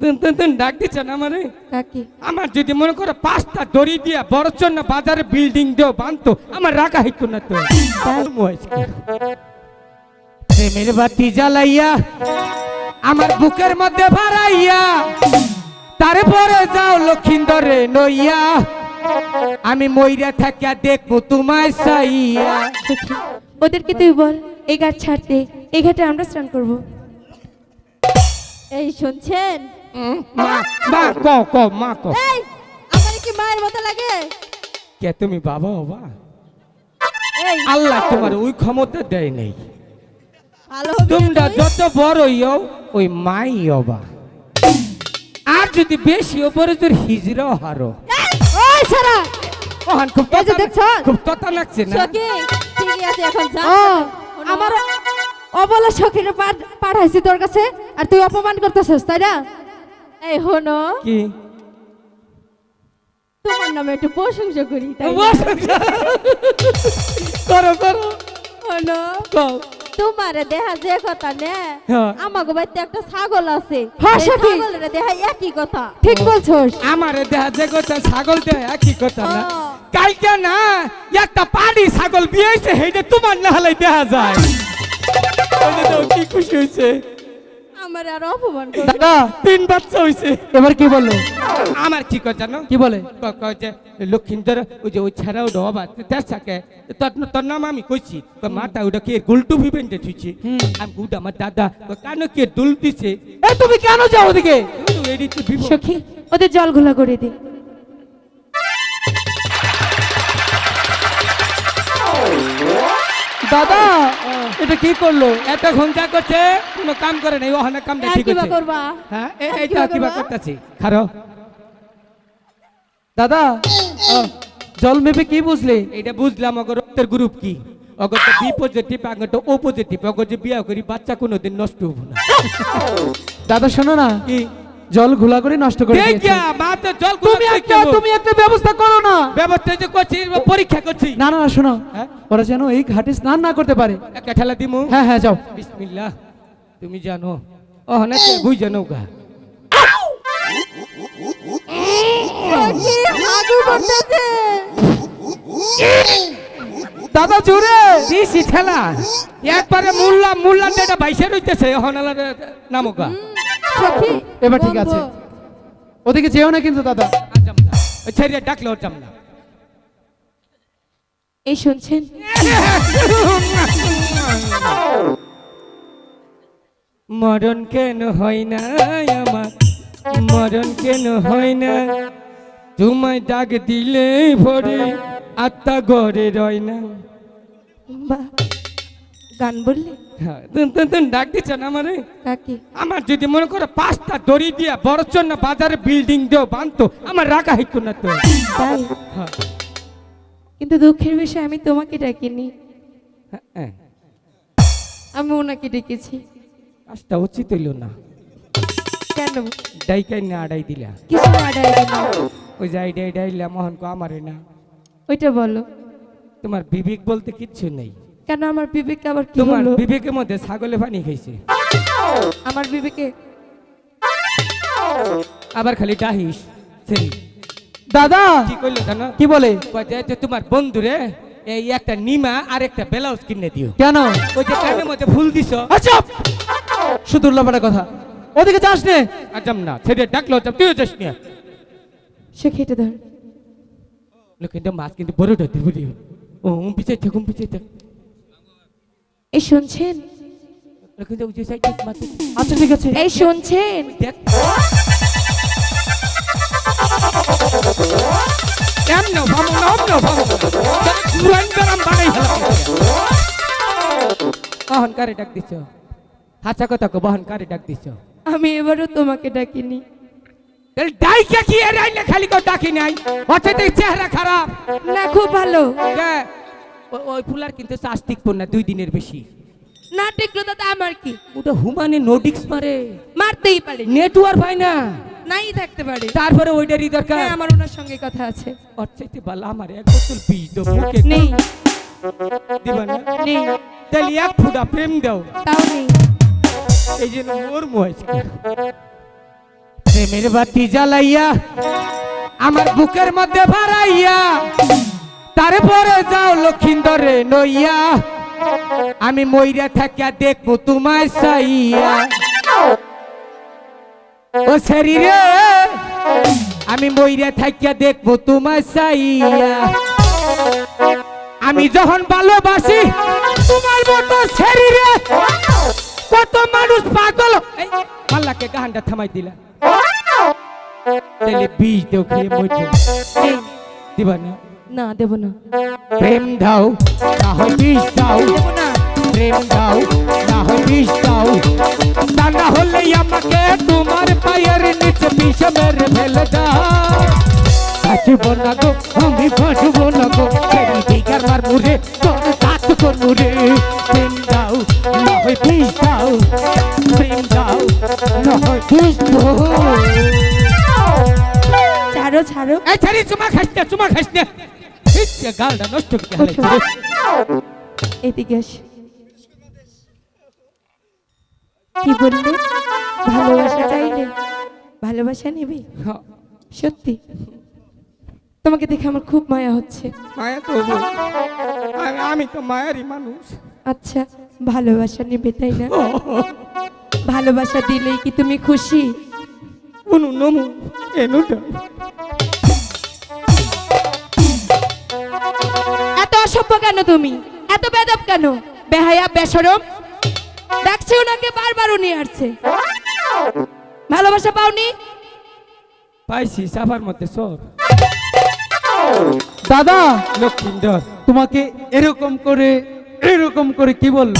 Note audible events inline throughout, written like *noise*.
তুন তুন তুন ডাক দিচ্ছেন আমারে? আমার যদি মনে করো পাঁচটা দড়ি দিয়া বড়চন্ন বাজারে বিল্ডিং দেও বানতো আমার রাখা হইতো না তো। প্রেমের বাতি জ্বালাইয়া আমার বুকের মধ্যে ভাড়াইয়া তারপরে যাও লক্ষিন্দরে নইয়া আমি মইরা থাকিয়া দেখব তোমায় সাইয়া ওদেরকে তুই বল এই ঘাট ছাড়তে এই ঘাটে আমরা স্নান করব। এই শুনছেন? মা মা ক ক মা ক এই আমার কি মায়ের মতো লাগে? কে তুমি বাবা বাবা এই আল্লাহ তোমার ওই ক্ষমতা দেয় নেই। তোমরা যত বড় হইও ওই মাই হবা আর যদি বেশি ওপরে তোর হিজড়াও হারো। এই, ওই ছাড়া ওহান খুব এই যে ততা- দেখছ? খুব ততা লাগছে না? সখী ঠিকই আছে এখন যা। আমার অবলা সখীর পাঠাইছি তোর কাছে আর তুই অপমান করতেছিস তাই না? এই হনো কি? তোমার নামে একটু প্রশংসা করি তাই? করো করো। হনো কও। তোমারে দেখা যে কথা নে হ্যাঁ। আমাগো বাড়িতে একটা ছাগল আছে। হ্যাঁ, ছাগলের দেখা একই কথা। ঠিক বলছস। আমার দেহা যে কথা ছাগল দেহ একই কথা না। ও। কালকে না একটা পাড়ি ছাগল বিয়েছে হেইটা তোমার না হলে দেখা যায়। কি খুশি হয়েছে আমার আর অপমান করবে দাদা তিন বাচ্চা হয়েছে এবার কি বলল? আমার কি কথা জানো? কি বলে? যে লক্ষিন্দর ওই যে ওই ছাড়াও ডবা তের থাকে তোর তোর নাম আমি কইছি। ওটা কে গুলটু ভিবেন্টে আমি গুড আমার দাদা কানো কে দুল দিছে? এ তুমি কেন যাও ওদিকে? সখী ওদের জল ঘোলা করে দে। দাদা এটা কি করল? এতক্ষণ যা করছে কোনো কাম করে নাই ঠিক কিবা হ্যাঁ কিবা করতেছি? খারো। দাদা জল মেপে কি বুঝলি? এইটা বুঝলাম অগর রক্তের গ্রুপ কি? অগর তো বি পজিটিভ আগর তো ও পজিটিভ অগর যে বিয়া করি বাচ্চা কোনোদিন নষ্ট হব না। দাদা শোনো না। কি? জল ঘোলা করে নষ্ট করে দিয়েছে। মা তো জল তুমি একটা তুমি একটা ব্যবস্থা করো না। ব্যবস্থা যে করছি পরীক্ষা করছি। না না শোনো। হ্যাঁ? ওরা যেন এই ঘাটে স্নান না করতে পারে। একটা ঠেলা দিমু? হ্যাঁ হ্যাঁ যাও। বিসমিল্লাহ। তুমি জানো ও না বুঝ জানো গা। দাদা জোরে। দিছি ঠেলা। একবারে মুল্লা মুল্লা এটা বাইসে রইতেছে হনালার নামক সখী এবার ঠিক আছে। ওদিকে যেও না কিন্তু দাদা। ছেড়ে ডাকলে ওর এই শুনছেন? মরণ কেন হয় না আমার? মরণ কেন হয় না? তোমায় ডাক দিলে ভরে আত্মা ঘরে রয় না। গান বললি? হ্যাঁ, ডাক দিচ্ছেন আমারে? কাকে? আমার যদি মনে করো পাঁচটা দড়ি দিয়া বড়চন্ন বাজারে বিল্ডিং দেও বানতো আমার রাখা হইতো না তো। তাই? হ্যাঁ, কিন্তু দুঃখের বিষয় আমি তোমাকে ডাকিনি। হ্যাঁ, আমি ওনাকে ডেকেছি। কাজটা উচিত হইল না। কেন? ডাইকাই না আড়াই দিলা। কিছু আড়াই দিন ওই যে আইডাই ডাইলা মোহন কো আমারে না। ওইটা বলো। তোমার বিবেক বলতে কিচ্ছু নেই। কেন আমার বিবেকে আবার কি তোমার হলো? বিবেকের মধ্যে ছাগলে পানি খাইছে। আমার বিবেকে আবার খালি ডাহিস। সেই দাদা! কি করল জানো? কি বলে? কয় যে, যে তোমার বন্ধুরে এই একটা নিমা আর একটা ব্লাউজ কিনে দিও। কেন? ওই যে কানের মধ্যে ফুল দিছ? আচ্ছা! শুধু উল্লাপাটা কথা। ওদিকে যাস নে। আজম না ছেড়ে ডাকলো আজম তুইও যাস নিয়ে সে খেটে ধর। কিন্তু মাছ কিন্তু বড় ধরতে বুঝি ও পিছিয়ে থাক পিছিয়ে থাক এই শুনছেন? আচ্ছা ঠিক আছে। এই শুনছেন? কেমন ভাবো না ভাবো ভাবো গরম বানাই বহন কারে ডাক দিছ। হাসা কথা বহন কারে ডাক দিছ। আমি এবারও তোমাকে ডাকিনি। ডাইকা কি এর খালি কো ডাকি নাই? দেখ চেহারা খারাপ। না খুব ভালো। কে? ওই ফুলার কিন্তু চাস্তিক না দুই দিনের বেশি। না টিকলো দাদা আমার কি? ওটা হুমানে নোডিক্স মারে। মারতেই পারে। নেটওয়ার্ক হয় না। নাই থাকতে পারে। তারপরে ওইটারই দরকার। হ্যাঁ আমার ওনার সঙ্গে কথা আছে। ওর চাইতে ভালো আমার এক বোতল বীজ দাও মুখে নেই। দিবা। না? নেই। তাহলে এক ফুটা প্রেম দাও। তাও নেই। এই জন্য মোর মহেছে প্রেমের বাতি জ্বালাইয়া আমার বুকের মধ্যে ভাড়াইয়া তারপরে যাও লক্ষিন্দরে নইয়া। আমি মইরা থাকিয়া দেখব তোমায় সাইয়া। ও শরীরে আমি মইরা থাকিয়া দেখব তোমায় সাইয়া। আমি যখন ভালোবাসি তোমার মতো শরীরে কত মানুষ পাগল। এই, মাল্লাকে গানটা থামাই দিলা। তাহলে বীজ দেও খেয়ে মরছে দিবা না। না দেব না। প্রেম দাও না হয় বিষ দাও। প্রেম দাও না হয় বিষ দাও। তা না হলে আমাকে তোমার পায়ের নিচে বিষ মেরে ফেলে দাও। বাঁচব না গো আমি বাঁচব না গো। দিকার মার মুরে তোর কাজ করব রে প্রেম দাও না হয় বিষ দাও। প্রেম দাও না হয় বিষ দাও। ছাড়ো ছাড়ো। এই ছাড়ি চুমা খাস না চুমা খাস না। ইচ্ছে গালটা নষ্ট করে ওঠো। এদিকে আস কি বললে? ভালোবাসা চাইলে ভালোবাসা নেবে? হ্যাঁ, সত্যি? তোমাকে দেখে আমার খুব মায়া হচ্ছে। মায়া তো আমি- তো মায়ারই মানুষ। আচ্ছা ভালোবাসা নেবে তাই না? ভালোবাসা দিলেই কি তুমি খুশি? উনু নমু এনুটা অসভ্য কেন তুমি? এত বেদব কেন? বেহায়া বেসরম? ডাকছে ওনাকে বারবার উনি আসছে। ভালোবাসা পাওনি? পাইছি সাফার মধ্যে সর দাদা লক্ষিন্দর। তোমাকে এরকম করে এরকম করে কি বলল?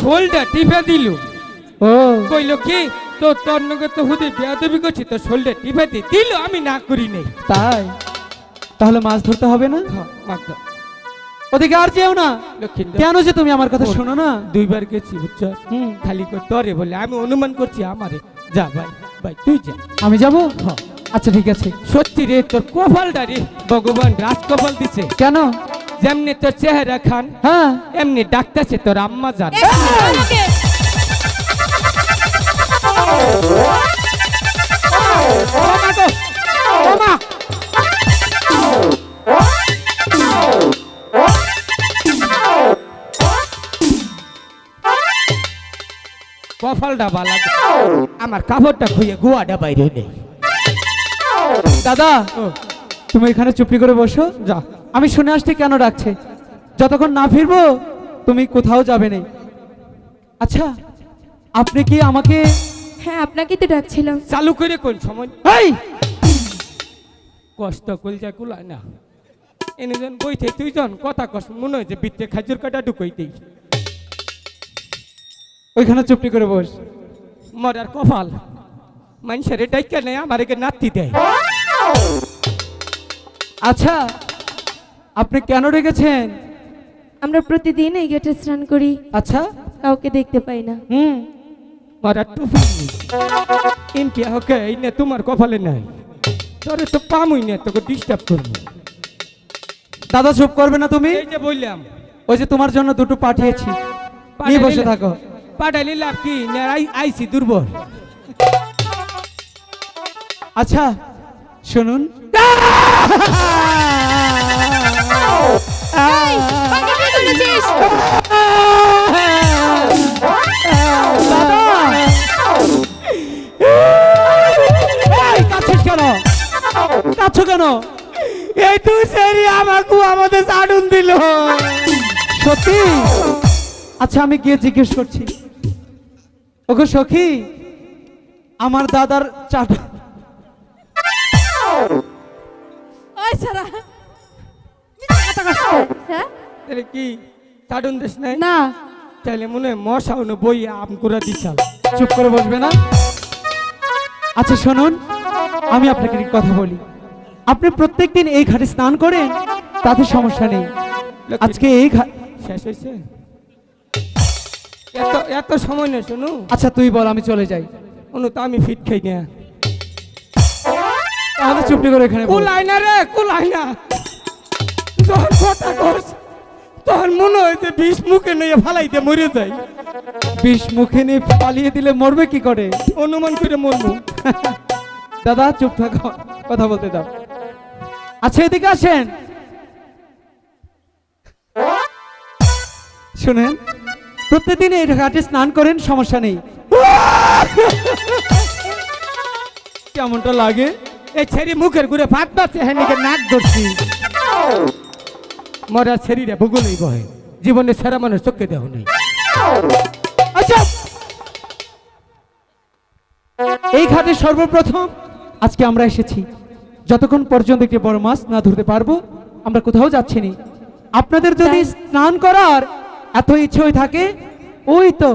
শোলটা টিপে দিল। ও। কইল কি তো তোর নগে তো হুদে বেয়াদবি করছি তো শোলটা টিপে দি দিল আমি না করি নাই। তাই? তাহলে মাছ ধরতে হবে না? হ্যাঁ, মাগদা। ওদিকে আর যেও না কেন যে তুমি আমার কথা শোনো না দুইবার গেছি বুঝছ। খালি করে তরে বলে আমি অনুমান করছি আমারে যা ভাই ভাই তুই যা আমি যাব হ্যাঁ। আচ্ছা ঠিক আছে সত্যি রে তোর কপালটা রে ভগবান রাজ কপাল দিছে কেন যেমনি তোর চেহারা খান হ্যাঁ এমনি ডাকতেছে তোর আম্মা জান ওমা গো, ওমা। কপালটা বালা। আমার কাপড়টা খুঁয়ে গুয়াটা বাইরে নেই দাদা তুমি এখানে চুপি করে বসো। যা। আমি শুনে আসছি কেন ডাকছে। যতক্ষণ না ফিরবো তুমি কোথাও যাবে না। আচ্ছা আপনি কি আমাকে হ্যাঁ আপনাকে তো ডাকছিলাম। চালু করে কোন সময়? এই কষ্ট কলজা কুলায় না। এনে জন বইতে তুই জন কথা কষ্ট মনে হয়েছে বিত্তে খাজুর কাটা ঢুকই দিই ওইখানে চুপটি করে বস। মরার কপাল। মানুষের ডাইকা নেই আমার একে নাতি দেয়। আচ্ছা আপনি কেন রেখেছেন আমরা প্রতিদিন এই গেটে স্নান করি। আচ্ছা? কাউকে দেখতে পাই না। হুম। মরার টুপি এমপি হোকে এই নে তোমার কপালে নাই। তোরে তো পামুই না তোকে ডিস্টার্ব করব। দাদা চুপ করবে না তুমি? এই যে বললাম। ওই যে তোমার জন্য দুটো পাঠিয়েছি। নিয়ে বসে থাকো। পাঠাইলে লাভ কি? আইসি দুর্বল। আচ্ছা শুনুন। কেন? এই তুই সেরি আমাকে আমাদের দিল। সত্যি? আচ্ছা আমি গিয়ে জিজ্ঞেস করছি। ওগো সখী আমার দাদার চাটা ওই সারা হ্যাঁ? তাহলে কি চাডুন দিস নাই? না। তাহলে মনে হয় মশা হলো বই আম করে দিছাল চুপ করে বসবে না? আচ্ছা শুনুন আমি আপনাকে একটি কথা বলি। আপনি প্রত্যেকদিন এই ঘাটে স্নান করেন তাতে সমস্যা নেই। আজকে এই ঘাট শেষ হয়েছে? এত এত সময় নেই শোনো। আচ্ছা তুই বল আমি চলে যাই। অনু তো আমি ফিট খাই না তাহলে চুপটি করে এখানে বস। কুলাই না রে কুলাই না। যখন কথা তখন মনে বিষ মুখে নিয়ে ফালাইতে মরে যাই বিষ মুখে নিয়ে পালিয়ে দিলে মরবে কি করে? অনুমান করে মরবো। দাদা চুপ থাকো কথা বলতে দাও। আচ্ছা এদিকে আসেন। শুনেন প্রত্যেকদিন এই ঘাটে স্নান করেন সমস্যা নেই। *laughs* কেমনটা লাগে? এই ছেড়ি মুখের ঘুরে ভাত পাচ্ছে হ্যাঁ নিকে নাক ধরছি। মরা ছেড়িরে ভূগোলেই বহে জীবনে সেরা মানুষ চোখে দেহ নেই। আচ্ছা। এই ঘাটে সর্বপ্রথম আজকে আমরা এসেছি। যতক্ষণ পর্যন্ত একটি বড় মাছ না ধরতে পারব আমরা কোথাও যাচ্ছি না। আপনাদের যদি স্নান করার এত ইচ্ছে হয়ে থাকে? ওই তো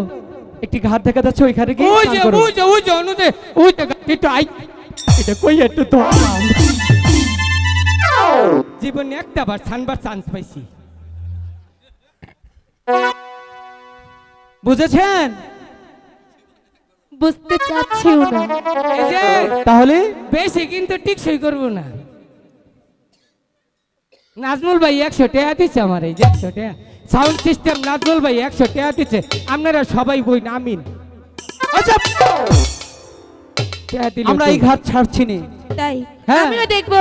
একটি ঘাট দেখা যাচ্ছে ওই ঘাটে গিয়ে ওই যে ওই যে ওই যে অনুদে ওই যে একটু আই এটা কই একটু তো জীবনে একটা বার সানবার চান্স পাইছি। বুঝেছেন? বুঝতে চাচ্ছিও না। এই যে তাহলে? বেশি কিন্তু টিকসই করব না। নাজমুল ভাই একশো টাকা দিচ্ছে আমার এই যে একশো টাকা। সাউন্ড সিস্টেম নাজমুল ভাই একশো টাকা দিচ্ছে আপনারা সবাই বই না আমিন। আচ্ছা টাকা দিলে আমরা এই ঘাট ছাড়ছি না। তাই? হ্যাঁ। আমিও দেখব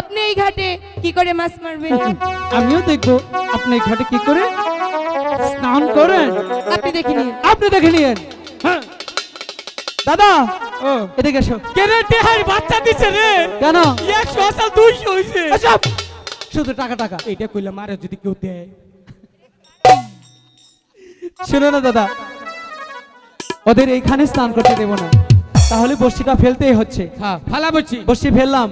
আপনি এই ঘাটে কি করে মাছ মারবেন? আমিও দেখব আপনি এই ঘাটে কি করে স্নান করেন? আপনি দেখে নিন। আপনি দেখে নিয়েন। হ্যাঁ। দাদা ও। এদিকে এসো। কেন টেহার বাচ্চা দিচ্ছে রে? কেন? একশো আসাল দুইশো হয়েছে আচ্ছা শুধু টাকা টাকা। এইটা কইলাম আরও যদি কেউ দেয়। শুনো না দাদা। ওদের এইখানে স্নান করতে দেব না। তাহলে বসিটা ফেলতেই হচ্ছে। হ্যাঁ ফালা বলছি বর্ষি ফেললাম।